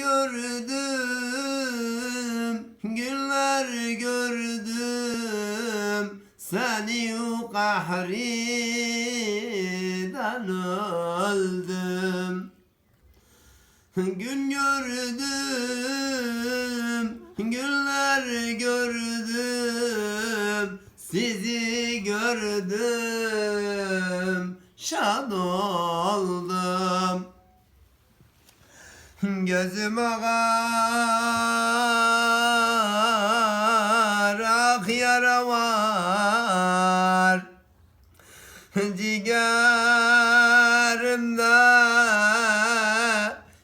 gördüm, günler gördüm. Seni o kahriden öldüm. Gün gördüm, günler gördüm, sizi gördüm, şad oldum. Gözüm ağar, ah yara var. Ciğerimde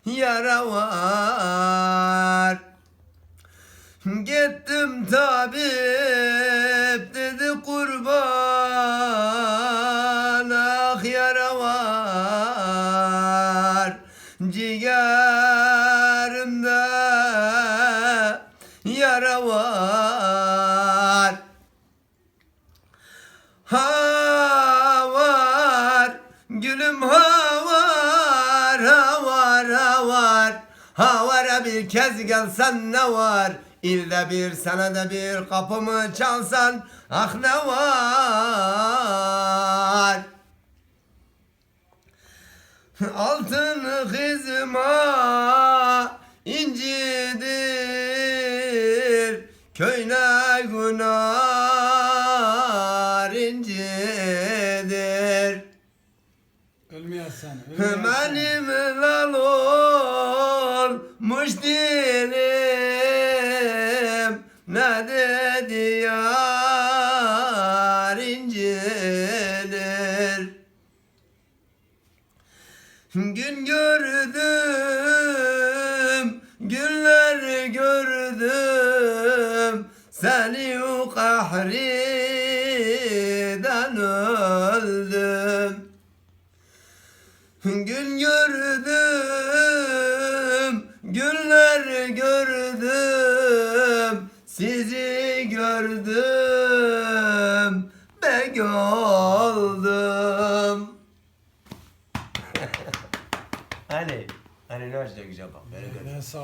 yara var Gittim tabip yara var Ha var, gülüm ha var, ha var, ha var. Ha var bir kez gelsen ne var? İlde bir senede bir kapımı çalsan ah ne var? Altın hizma incidir Köyne günar incidir Ölmeyesen. ölmeyesen. Benim lal olmuş dilim Ne dedi yar incidir Gün gördüm, günler gördüm Seni o kahriden öldüm. Gün gördüm, günler gördüm. Sizi gördüm, bek oldum. Hani, hani ne açacak güzel bak, böyle Ben sağ